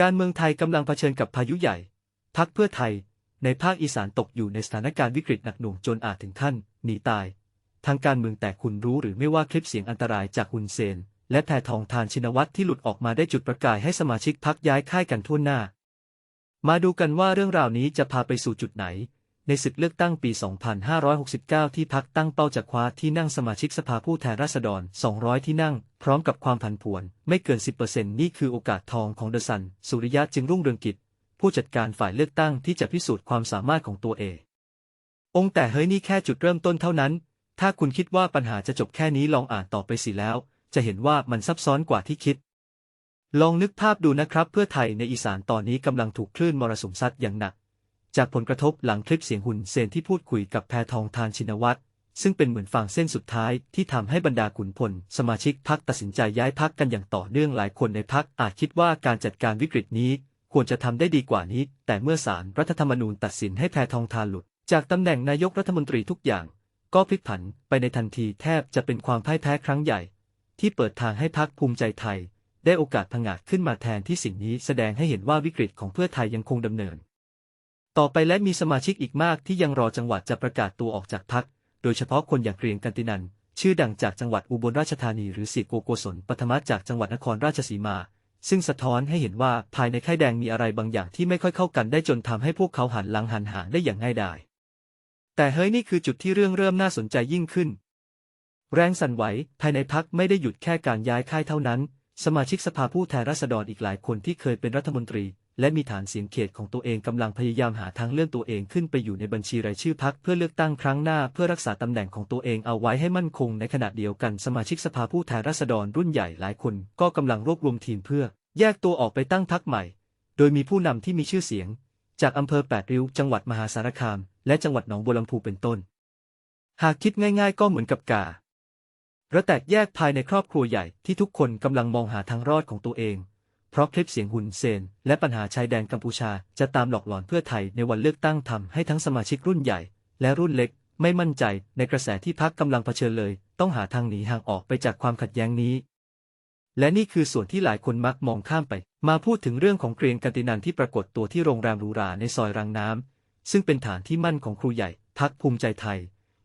การเมืองไทยกำลังเผชิญกับพายุใหญ่ พักเพื่อไทย ในภาคอีสานตกอยู่ในสถานการณ์วิกฤตหนักหน่วงจนอาจถึงขั้นหนีตาย ทางการเมืองแต่คุณรู้หรือไม่ว่าคลิปเสียงอันตรายจากฮุนเซน และแพทองทานชินวัตรที่หลุดออกมาได้จุดประกายให้สมาชิกพักย้ายค่ายกันทั่วหน้า มาดูกันว่าเรื่องราวนี้จะพาไปสู่จุดไหน ในศึกเลือกตั้งปี 2569 ที่พักตั้งเป้าจะคว้าที่นั่งสมาชิกสภาผู้แทนราษฎร 200 ที่นั่ง พร้อมกับความผันผวน ไม่เกิน 10%นี่คือโอกาสทองของเดอะซัน สุริยะจึงรุ่งเรืองกิจ ผู้จัดการฝ่ายเลือกตั้งที่จะพิสูจน์ความสามารถของตัวเอง องแต่เฮ้ยนี่แค่จุดเริ่มต้นเท่านั้น ถ้าคุณคิดว่าปัญหาจะจบแค่นี้ลองอ่านต่อไปสิแล้ว จะเห็นว่ามันซับซ้อนกว่าที่คิด ลองนึกภาพดูนะครับ เพื่อไทยในอีสานตอนนี้กำลังถูกคลื่นมรสุมซัดอย่างหนัก จากผลกระทบหลังคลิปเสียงหุ่นเซนที่พูดคุยกับแพทองทานชินวัตรซึ่งเป็นเหมือนฟางเส้นสุดท้ายที่ทำให้บรรดาขุนพล สมาชิกพักตัดสินใจย้ายพักกันอย่างต่อเนื่องหลายคนในพักอาจคิดว่าการจัดการวิกฤตนี้ ควรจะทำได้ดีกว่านี้ แต่เมื่อศาลรรัฐธรรมนูญตัดสินให้แพทองทานหลุด จากตำแหน่งนายกรัฐมนตรีทุกอย่าง ก็พลิกผันไปในทันทีแทบจะเป็นความพ่ายแพ้ครั้งใหญ่ ที่เปิดทางให้พักภูมิใจไทย ได้โอกาสผงาดขึ้นมาแทนที่สิ่งนี้แสดงให้เห็นว่าวิกฤตของเพื่อไทยยังคงดำเนิน ต่อไปและมีสมาชิกอีกมากที่ยังรอจังหวัดจะประกาศตัวออกจากพักโดยเฉพาะคนอย่างเกรียงกันตินัน ชื่อดังจากจังหวัดอุบลราชธานีหรือสิโกโกศลปฐมะจากจังหวัดนครราชสีมา ซึ่งสะท้อนให้เห็นว่าภายในค่ายแดงมีอะไรบางอย่างที่ไม่ค่อยเข้ากันได้จนทำให้พวกเขาหันหลังหันหาได้อย่างง่ายดาย แต่เฮ้ยนี่คือจุดที่เรื่องเริ่มน่าสนใจยิ่งขึ้น แรงสั่นไหวภายในพักไม่ได้หยุดแค่การย้ายค่ายเท่านั้น สมาชิกสภาผู้แทนราษฎรอีกหลายคนที่เคยเป็นรัฐมนตรี และมีฐานเสียงเขตของตัวเองกำลังพยายามหาทางเลื่อนตัวเองขึ้นไปอยู่ในบัญชีรายชื่อพักเพื่อเลือกตั้งครั้งหน้าเพื่อรักษาตำแหน่งของตัวเองเอาไว้ให้มั่นคงในขณะเดียวกันสมาชิกสภาผู้แทนราษฎรรุ่นใหญ่หลายคนก็กำลังรวบรวมทีมเพื่อ แยกตัวออกไปตั้งพักใหม่ โดยมีผู้นำที่มีชื่อเสียง จากอำเภอแปดริ้ว จังหวัดมหาสารคาม และจังหวัดหนองบัวลำพูเป็นต้น หากคิดง่ายๆ ก็เหมือนกับการะแตกแยกภายในครอบครัวใหญ่ที่ทุกคนกำลังมองหาทางรอดของตัวเอง เพราะคลิปเสียงหุนเซน และปัญหาชายแดนกัมพูชาจะตามหลอกหลอนเพื่อไทยในวันเลือกตั้งทำให้ทั้งสมาชิกรุ่นใหญ่ และรุ่นเล็กไม่มั่นใจในกระแสที่พักกำลังเผชิญเลย ต้องหาทางหนีห่างออกไปจากความขัดแย้งนี้ และนี่คือส่วนที่หลายคนมักมองข้ามไป มาพูดถึงเรื่องของเกรียงกันตินันที่ปรากฏตัวที่โรงแรมหรูหราในซอยรังน้ำซึ่งเป็นฐานที่มั่นของครูใหญ่พักภูมิใจไทย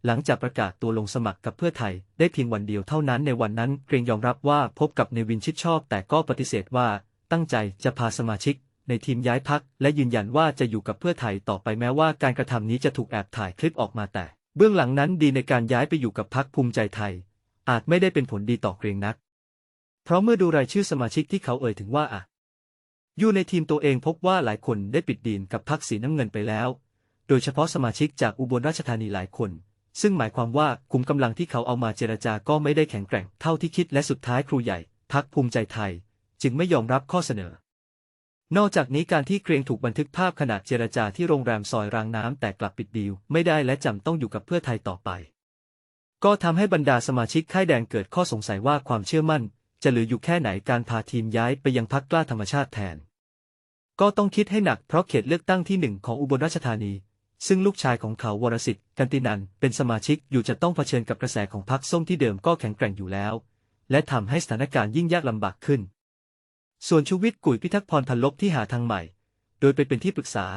หลังจากประกาศตัวลงสมัครกับเพื่อไทย ได้เพียงวันเดียวเท่านั้นในวันนั้นเกรียงยอมรับว่าพบกับเนวินชิดชอบ แต่ก็ปฏิเสธว่า ตั้งใจจะพาสมาชิก ในทีมย้ายพักและยืนยันว่าจะอยู่กับเพื่อไทยต่อไปแม้ว่าการกระทำนี้จะถูกแอบถ่ายคลิปออกมาแต่ เบื้องหลังนั้นดีในการย้ายไปอยู่กับพักภูมิใจไทย อาจไม่ได้เป็นผลดีต่อเกรียงนัก เพราะเมื่อดูรายชื่อสมาชิกที่เขาเอ่ยถึงว่าอะอยู่ในทีมตัวเองพบว่าหลายคนได้ปิดดีลกับพักสีน้ำเงินไปแล้ว โดยเฉพาะสมาชิกจากอุบลราชธานีหลายคน ซึ่งหมายความว่าคุมกำลังที่เขาเอามาเจรจาก็ไม่ได้แข็งแกร่งเท่าที่คิดและสุดท้ายครูใหญ่พักภูมิใจไทย จึงไม่ยอมรับข้อเสนอ นอกจากนี้การที่เกรียงถูกบันทึกภาพขณะเจรจาที่โรงแรมซอยรางน้ำแต่กลับปิดดีลไม่ได้และจำต้องอยู่กับเพื่อไทยต่อไป ก็ทำให้บรรดาสมาชิกค่ายแดงเกิดข้อสงสัยว่าความเชื่อมั่น จะเหลืออยู่แค่ไหนการพาทีมย้ายไปยังพักกล้าธรรมชาติแทน ก็ต้องคิดให้หนักเพราะเขตเลือกตั้งที่หนึ่งของอุบลราชธานีซึ่งลูกชายของเขาวรสิทธิ์ กันตินัน เป็นสมาชิกอยู่จะต้องเผชิญกับกระแสของพรรคส้มที่เดิมก็แข็งแกร่งอยู่แล้ว และทำให้สถานการณ์ยิ่งยากลำบากขึ้น ส่วนชูวิทย์กุยพิทักษ์พรพันลบที่หาทางใหม่ โดยไปเป็นที่ปรึกษา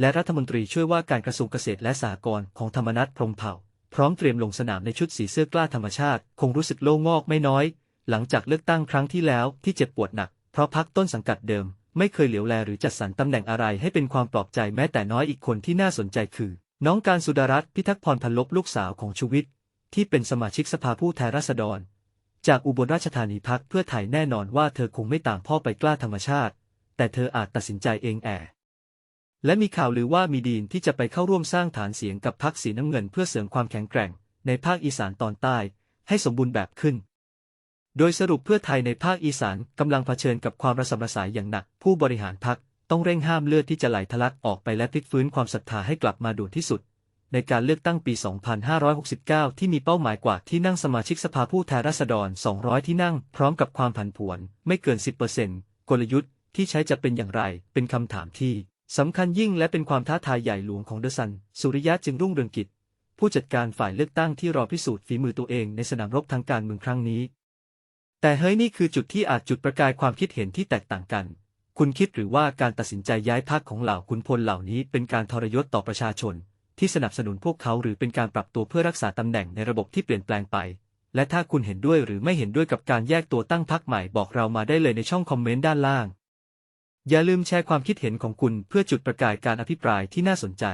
และรัฐมนตรีช่วยว่าการกระทรวงเกษตรและสหกรณ์ของธรรมนัฐพรมเผ่า พร้อมเตรียมลงสนามในชุดสีเสื้อกล้าธรรมชาติ คงรู้สึกโล่งอกไม่น้อย หลังจากเลือกตั้งครั้งที่แล้วที่เจ็บปวดหนัก เพราะพักต้นสังกัดเดิม ไม่เคยเหลียวแลหรือจัดสรรตำแหน่งอะไรให้เป็นความปลอบใจแม้แต่น้อยอีกคนที่น่าสนใจคือ น้องการสุดารัตน์พิทักษ์พรพันลบลูกสาวของชูวิทย์ที่เป็นสมาชิกสภาผู้แทนราษฎร จากอุบลราชธานีพักเพื่อไทยแน่นอนว่าเธอคงไม่ต่ามพ่อไปกล้าธรรมชาติ แต่เธออาจตัดสินใจเองแอและมีข่าวลือว่ามีดีนที่จะไปเข้าร่วมสร้างฐานเสียงกับพรรคสีน้ำเงินเพื่อเสริมความแข็งแกร่ง ในภาคอีสานตอนใต้ ให้สมบูรณ์แบบขึ้น โดยสรุปเพื่อไทยในภาคอีสานกำลังเผชิญกับความระสำระสายอย่างหนัก ผู้บริหารพรรคต้องเร่งห้ามเลือดที่จะไหลทะลักออกไปและพลิกฟื้นความศรัทธาให้กลับมาด่วนที่สุด ในการเลือกตั้งปี 2569 ที่มีเป้าหมายกว่าที่นั่งสมาชิกสภาผู้แทนราษฎร 200 ที่นั่ง พร้อมกับความผันผวน ไม่เกิน 10%กลยุทธ์ที่ใช้จะเป็นอย่างไร เป็นคำถามที่สำคัญยิ่งและเป็นความท้าทายใหญ่หลวงของเดอะซัน สุริยะจึงรุ่งเรืองกิจ ผู้จัดการฝ่ายเลือกตั้งที่รอพิสูจน์ฝีมือตัวเองในสนามรบทางการเมืองครั้งนี้ แต่เฮ้ยนี่คือจุดที่อาจจุดประกายความคิดเห็นที่แตกต่างกัน คุณคิดหรือว่าการตัดสินใจย้ายพรรคของเหล่าขุนพลเหล่านี้เป็นการทรยศต่อประชาชน ที่สนับสนุนพวกเขาหรือเป็นการปรับตัวเพื่อรักษาตำแหน่งในระบบที่เปลี่ยนแปลงไป และถ้าคุณเห็นด้วยหรือไม่เห็นด้วยกับการแยกตัวตั้งพรรคใหม่บอกเรามาได้เลยในช่องคอมเมนต์ด้านล่าง อย่าลืมแชร์ความคิดเห็นของคุณเพื่อจุดประกายการอภิปรายที่น่าสนใจ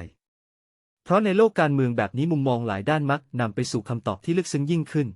เพราะในโลกการเมืองแบบนี้มุมมองหลายด้านมักนำไปสู่คำตอบที่ลึกซึ้งยิ่งขึ้น